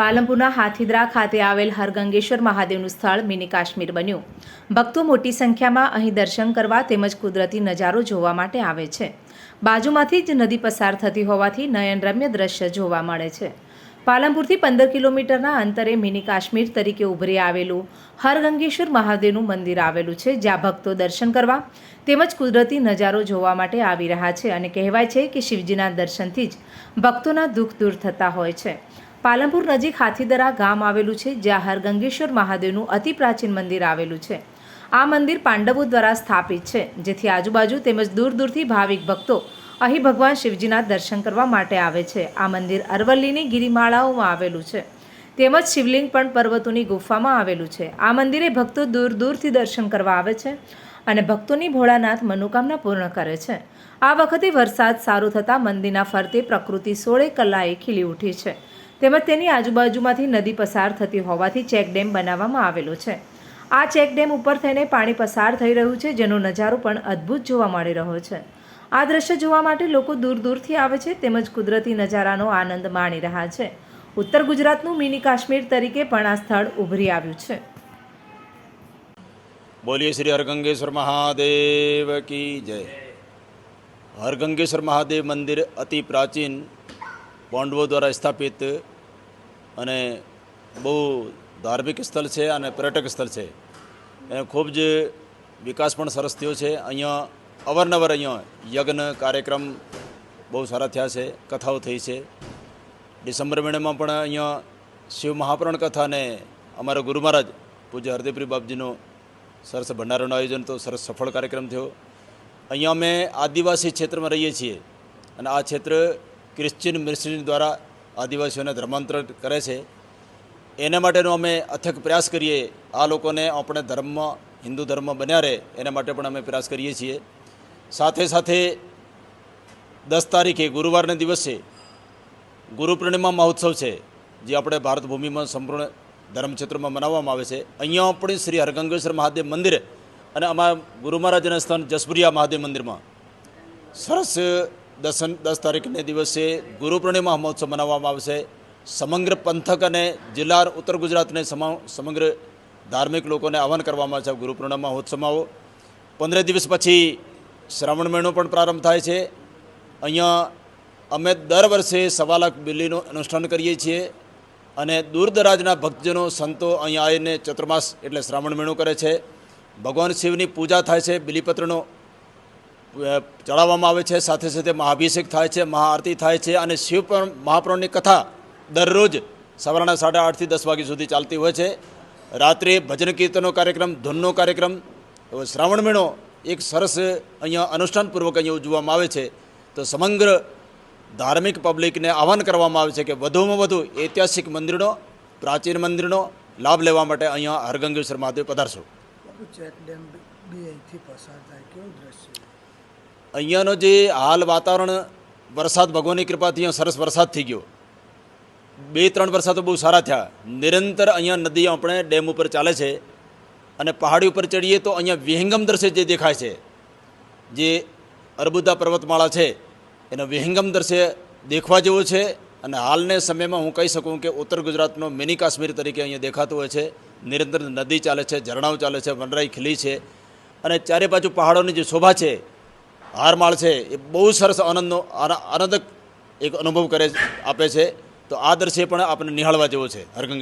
પાલનપુરના હાથીદરા ખાતે આવેલ હરગંગેશ્વર મહાદેવનું સ્થળ મિની કાશ્મીર બન્યું. ભક્તો મોટી સંખ્યામાં અહીં દર્શન કરવા તેમજ કુદરતી નજારો જોવા માટે આવે છે. બાજુમાંથી જ નદી પસાર થતી હોવાથી નયનરમ્ય દ્રશ્ય જોવા મળે છે. પાલનપુરથી પંદર કિલોમીટરના અંતરે મિની કાશ્મીર તરીકે ઉભરી આવેલું હરગંગેશ્વર મહાદેવનું મંદિર આવેલું છે, જ્યાં ભક્તો દર્શન કરવા તેમજ કુદરતી નજારો જોવા માટે આવી રહ્યા છે અને કહેવાય છે કે શિવજીના દર્શનથી જ ભક્તોના દુઃખ દૂર થતા હોય છે. પાલનપુર નજીક હાથીદરા ગામ આવેલું છે, જ્યાં હરગંગેશ્વર મહાદેવનું અતિ પ્રાચીન મંદિર આવેલું છે. આ મંદિર પાંડવો દ્વારા સ્થાપિત છે, જેથી આજુબાજુ તેમજ દૂર દૂરથી ભાવિક ભક્તો અહીં ભગવાન શિવજીના દર્શન કરવા માટે આવે છે. આ મંદિર અરવલ્લીની ગિરિમાળાઓમાં આવેલું છે. તેમજ શિવલિંગ પણ પર્વતોની ગુફામાં આવેલું છે. આ મંદિરે ભક્તો દૂર દૂરથી દર્શન કરવા આવે છે અને ભક્તોની ભોળાનાથ મનોકામના પૂર્ણ કરે છે. આ વખતે વરસાદ સારો થતાં મંદિરના ફરતે પ્રકૃતિ સોળે કલાએ ખીલી ઉઠી છે. તેમજ તેની આજુબાજુમાંથી નદી પસાર થતી હોવાથી ચેકડેમ બનાવવામાં આવેલો છે. આ ચેકડેમ ઉપર થઈને પાણી પસાર થઈ રહ્યું છે, જેનો નજારો પણ અદ્ભુત જોવા મળી રહ્યો છે. આ દ્રશ્ય જોવા માટે લોકો દૂર દૂરથી આવે છે, તેમજ કુદરતી નજારાનો આનંદ માણી રહ્યા છે. ઉત્તર ગુજરાતનું મિની કાશ્મીર તરીકે પણ આ સ્થળ ઉભરી આવ્યું છે. બોલીએ શ્રી હરગંગેશ્વર મહાદેવ કી જય. હરગંગેશ્વર મહાદેવ મંદિર અતિ પ્રાચીન પાંડવો દ્વારા સ્થાપિત અને બહુ ધાર્મિક સ્થળ છે અને પર્યટક સ્થળ છે. એનો ખૂબ જ વિકાસ પણ સરસ થયો છે. અહીંયા અવારનવાર અહીંયા યજ્ઞ કાર્યક્રમ બહુ સારા થયા છે, કથાઓ થઈ છે. ડિસેમ્બર મહિનામાં પણ અહીંયા શિવ મહાપુરાણ કથાને અમારા ગુરુ મહારાજ પૂજ્ય હરદેવપ્રી બાપજીનો સરસ ભંડારાનું આયોજન તો સરસ સફળ કાર્યક્રમ થયો. અહીંયા અમે આદિવાસી ક્ષેત્રમાં રહીએ છીએ અને આ ક્ષેત્ર ક્રિશ્ચિયન મિનિસ્ટ્રી દ્વારા આદિવાસીઓને ધર્માંતરણ કરે છે. એના માટેનો અમે અથક પ્રયાસ કરીએ. આ લોકોને આપણે ધર્મ, હિન્દુ ધર્મ બન્યા રહે એના માટે પણ અમે પ્રયાસ કરીએ છીએ. સાથે સાથે દસ તારીખે ગુરુવારના દિવસે ગુરુ પૂર્ણિમા મહોત્સવ છે, જે આપણે ભારત ભૂમિમાં સંપૂર્ણ ધર્મ ક્ષેત્રમાં મનાવવામાં આવે છે. અહીંયા પણ શ્રી હરગંગેશ્વર મહાદેવ મંદિર અને અમારા ગુરુ મહારાજના સ્થાન જસપુરિયા મહાદેવ મંદિરમાં. સરસ દસન દસ તારીખને દિવસે ગુરુ પૂર્ણિમા મહોત્સવ મનાવવામાં આવશે. સમગ્ર પંથક અને જિલ્લા ઉત્તર ગુજરાતને સમા સમગ્ર ધાર્મિક લોકોને આહવાન કરવામાં આવે છે ગુરુ પૂર્ણિમા મહોત્સવમાં. પંદર દિવસ પછી શ્રાવણ મહિનો પણ પ્રારંભ થાય છે. અહીંયા અમે દર વર્ષે સવા લાખ બિલ્લીનું અનુષ્ઠાન કરીએ છીએ અને દૂરદરાજના ભક્તજનો, સંતો અહીંયા આવીને ચતુર્માસ એટલે શ્રાવણ મહિનો કરે છે. ભગવાન શિવની પૂજા થાય છે, બિલીપત્રનો ચડાવવામાં આવે છે, સાથે સાથે મહાભિષેક થાય છે, મહાઆરતી થાય છે અને શિવ પણ મહાપ્રભુની કથા દરરોજ સવારના સાડા આઠથી દસ વાગ્યા સુધી ચાલતી હોય છે. રાત્રે ભજન કીર્તનનો કાર્યક્રમ, ધૂનનો કાર્યક્રમ શ્રાવણ મહિનો એક સરસ અહીંયા અનુષ્ઠાનપૂર્વક અહીંયા ઉજવવામાં આવે છે. તો સમગ્ર ધાર્મિક પબ્લિકને આહવાન કરવામાં આવે છે કે વધુમાં વધુ ઐતિહાસિક મંદિરનો, પ્રાચીન મંદિરનો લાભ લેવા માટે અહીંયા હરગંગેશ્વર મહાદેવ પધારશો. ચેક ડેમ બી અહીંથી પસાર થાય કેવું દ્રશ્ય અહીંયાનો જે હાલ વાતાવરણ, વરસાદ ભગવાનની કૃપાથી અહીંયા સરસ વરસાદ થઈ ગયો. બે ત્રણ વરસાદો બહુ સારા થયા. નિરંતર અહીંયા નદી આપણે ડેમ ઉપર ચાલે છે અને પહાડી ઉપર ચડીએ તો અહીંયા વિહંગમ દ્રશ્ય જે દેખાય છે, જે અર્બુદા પર્વતમાળા છે, એનો વિહંગમ દ્રશ્ય દેખવા જેવો છે અને હાલને સમયમાં હું કહી શકું કે ઉત્તર ગુજરાતનો મિની કાશ્મીર તરીકે અહીંયા દેખાતું હોય છે. નિરંતર નદી ચાલે છે, ઝરણાઓ ચાલે છે, વનરાઈ ખીલી છે અને ચારે બાજુ પહાડોની જે શોભા છે હારમાળ છે, એ બહુ સરસ આનંદનો આનંદક એક અનુભવ કરે આપે છે. તો આ દ્રશ્ય પણ આપણે નિહાળવા જેવો છે, હરગંગ